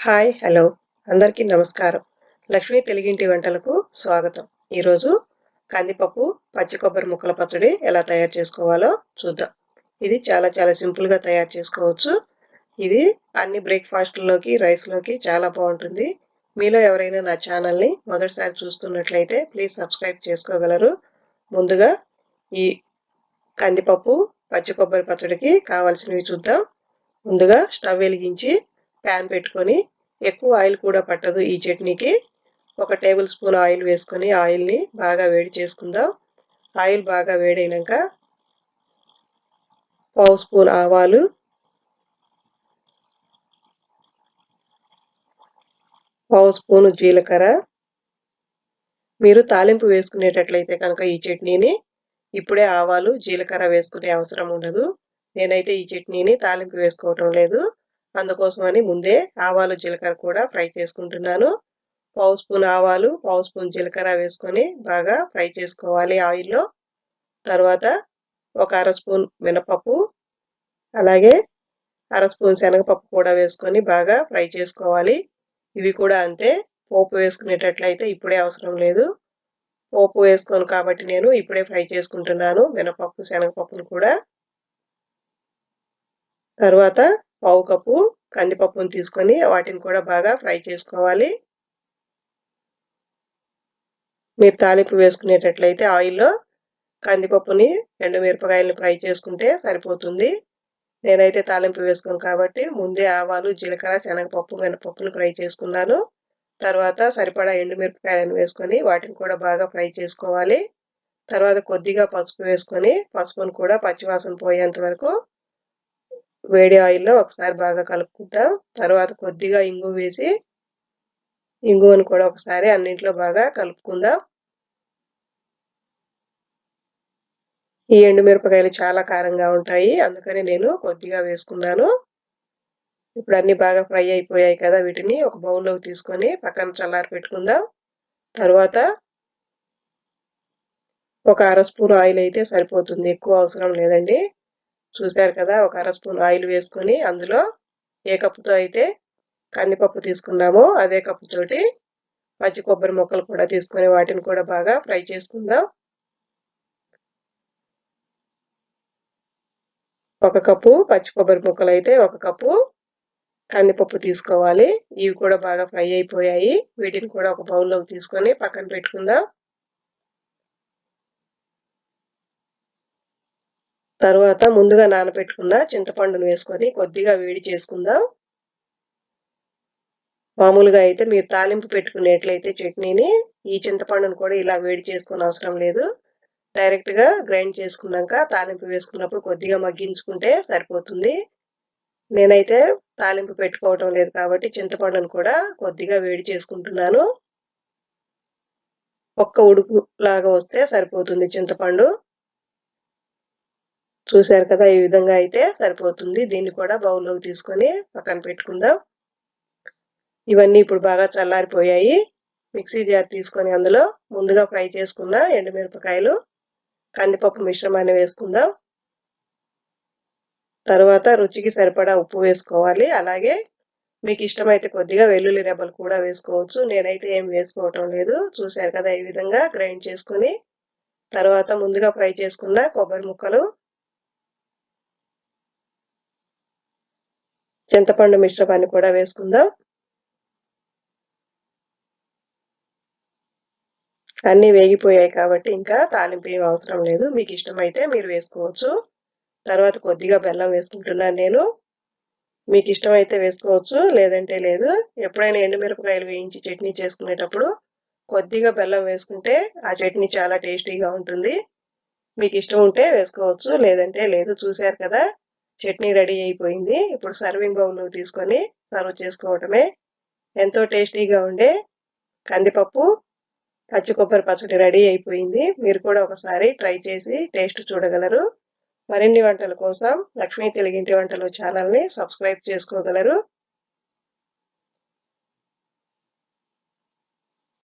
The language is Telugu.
Hi hello. అందరికీ నమస్కారం. లక్ష్మీ తెలుగింటి వంటలకు స్వాగతం. ఈరోజు కందిపప్పు పచ్చి కొబ్బరి ముక్కల పచ్చడి ఎలా తయారు చేసుకోవాలో చూద్దాం. ఇది చాలా చాలా సింపుల్గా తయారు చేసుకోవచ్చు. ఇది అన్ని బ్రేక్ఫాస్ట్లోకి రైస్లోకి చాలా బాగుంటుంది. మీలో ఎవరైనా నా ఛానల్ని మొదటిసారి చూస్తున్నట్లయితే ప్లీజ్ సబ్స్క్రైబ్ చేసుకోగలరు. ముందుగా ఈ కందిపప్పు పచ్చి కొబ్బరి పచ్చడికి కావాల్సినవి చూద్దాం. ముందుగా స్టవ్ వెలిగించి ప్యాన్ పెట్టుకొని ఎక్కువ ఆయిల్ కూడా పట్టదు ఈ చట్నీకి. ఒక టేబుల్ స్పూన్ ఆయిల్ వేసుకొని ఆయిల్ని బాగా వేడి చేసుకుందాం. ఆయిల్ బాగా వేడైనాక పావు స్పూన్ ఆవాలు పావు స్పూను జీలకర్ర. మీరు తాలింపు వేసుకునేటట్లయితే కనుక ఈ చట్నీని ఇప్పుడే ఆవాలు జీలకర్ర వేసుకునే అవసరం ఉండదు. నేనైతే ఈ చట్నీని తాలింపు వేసుకోవటం లేదు. అందుకోసమని ముందే ఆవాలు జీలకర్ర కూడా ఫ్రై చేసుకుంటున్నాను. పావు స్పూన్ ఆవాలు పావు స్పూన్ జీలకర్ర వేసుకొని బాగా ఫ్రై చేసుకోవాలి ఆయిల్లో. తర్వాత ఒక అర స్పూన్ మినపప్పు అలాగే అర స్పూన్ శనగపప్పు కూడా వేసుకొని బాగా ఫ్రై చేసుకోవాలి. ఇవి కూడా అంతే పోపు వేసుకునేటట్లయితే ఇప్పుడే అవసరం లేదు. పోపు వేసుకోను కాబట్టి నేను ఇప్పుడే ఫ్రై చేసుకుంటున్నాను మినపప్పు శనగపప్పును కూడా. తర్వాత పావు కప్పు కందిపప్పును తీసుకొని వాటిని కూడా బాగా ఫ్రై చేసుకోవాలి. మీరు తాలింపు వేసుకునేటట్లయితే ఆయిల్లో కందిపప్పుని ఎండుమిరపకాయలని ఫ్రై చేసుకుంటే సరిపోతుంది. నేనైతే తాలింపు వేసుకోను కాబట్టి ముందే ఆవాలు జీలకర్ర శనగపప్పు మినపప్పును ఫ్రై చేసుకున్నాను. తర్వాత సరిపడా ఎండుమిరపకాయలను వేసుకొని వాటిని కూడా బాగా ఫ్రై చేసుకోవాలి. తర్వాత కొద్దిగా పసుపు వేసుకొని పసుపును కూడా పచ్చివాసన పోయేంత వరకు వేడి ఆయిల్లో ఒకసారి బాగా కలుపుకుందాం తర్వాత కొద్దిగా ఇంగు వేసి ఇంగువను కూడా ఒకసారి అన్నింటిలో బాగా కలుపుకుందాం. ఈ ఎండుమిరపకాయలు చాలా కారంగా ఉంటాయి అందుకని నేను కొద్దిగా వేసుకున్నాను. ఇప్పుడు అన్ని బాగా ఫ్రై అయిపోయాయి కదా వీటిని ఒక బౌల్లోకి తీసుకొని పక్కన చల్లారి పెట్టుకుందాం. తర్వాత ఒక అర స్పూన్ ఆయిల్ అయితే సరిపోతుంది ఎక్కువ అవసరం లేదండి. చూశారు కదా ఒక అర స్పూన్ ఆయిల్ వేసుకొని అందులో ఏ కప్పుతో అయితే కందిపప్పు తీసుకున్నామో అదే కప్పుతోటి పచ్చి కొబ్బరి ముక్కలు కూడా తీసుకొని వాటిని కూడా బాగా ఫ్రై చేసుకుందాం. ఒక కప్పు పచ్చి కొబ్బరి ముక్కలు అయితే ఒక కప్పు కందిపప్పు తీసుకోవాలి. ఇవి కూడా బాగా ఫ్రై అయిపోయాయి. వీటిని కూడా ఒక బౌల్లోకి తీసుకొని పక్కన పెట్టుకుందాం. తర్వాత ముందుగా నానబెట్టుకున్న చింతపండును వేసుకొని కొద్దిగా వేడి చేసుకుందాం. మామూలుగా అయితే మీరు తాలింపు పెట్టుకునేట్లయితే చట్నీని ఈ చింతపండును కూడా ఇలా వేడి చేసుకుని అవసరం లేదు. డైరెక్ట్గా గ్రైండ్ చేసుకున్నాక తాలింపు వేసుకున్నప్పుడు కొద్దిగా మగ్గించుకుంటే సరిపోతుంది. నేనైతే తాలింపు పెట్టుకోవటం లేదు కాబట్టి చింతపండును కూడా కొద్దిగా వేడి చేసుకుంటున్నాను. ఒక్క ఉడుకు లాగా వస్తే సరిపోతుంది చింతపండు. చూశారు కదా ఈ విధంగా అయితే సరిపోతుంది. దీన్ని కూడా బౌల్లోకి తీసుకొని పక్కన పెట్టుకుందాం. ఇవన్నీ ఇప్పుడు బాగా చల్లారిపోయాయి. మిక్సీ జార్ తీసుకొని అందులో ముందుగా ఫ్రై చేసుకున్న ఎండుమిరపకాయలు కందిపప్పు మిశ్రమాన్ని వేసుకుందాం. తర్వాత రుచికి సరిపడా ఉప్పు వేసుకోవాలి. అలాగే మీకు ఇష్టమైతే కొద్దిగా వెల్లుల్లి రెబ్బలు కూడా వేసుకోవచ్చు. నేనైతే ఏం వేసుకోవటం లేదు. చూశారు కదా ఈ విధంగా గ్రైండ్ చేసుకొని తర్వాత ముందుగా ఫ్రై చేసుకున్న కొబ్బరి ముక్కలు చింతపండు మిశ్రమాన్ని కూడా వేసుకుందాం. అన్నీ వేగిపోయాయి కాబట్టి ఇంకా తాలింపు ఏం అవసరం లేదు. మీకు ఇష్టమైతే మీరు వేసుకోవచ్చు. తర్వాత కొద్దిగా బెల్లం వేసుకుంటున్నాను నేను. మీకు ఇష్టమైతే వేసుకోవచ్చు లేదంటే లేదు. ఎప్పుడైనా ఎండుమిరపకాయలు వేయించి చట్నీ చేసుకునేటప్పుడు కొద్దిగా బెల్లం వేసుకుంటే ఆ చట్నీ చాలా టేస్టీగా ఉంటుంది. మీకు ఇష్టం ఉంటే వేసుకోవచ్చు లేదంటే లేదు. చూశారు కదా? చట్నీ రెడీ అయిపోయింది. ఇప్పుడు సర్వింగ్ బౌల్ తీసుకొని సర్వ్ చేసుకోవటమే. ఎంతో టేస్టీగా ఉండే కందిపప్పు పచ్చి కొబ్బరి పచ్చడి రెడీ అయిపోయింది. మీరు కూడా ఒకసారి ట్రై చేసి టేస్ట్ చూడగలరు. మరిన్ని వంటల కోసం లక్ష్మీ తెలుగింటి వంటలు ఛానల్ని సబ్స్క్రైబ్ చేసుకోగలరు.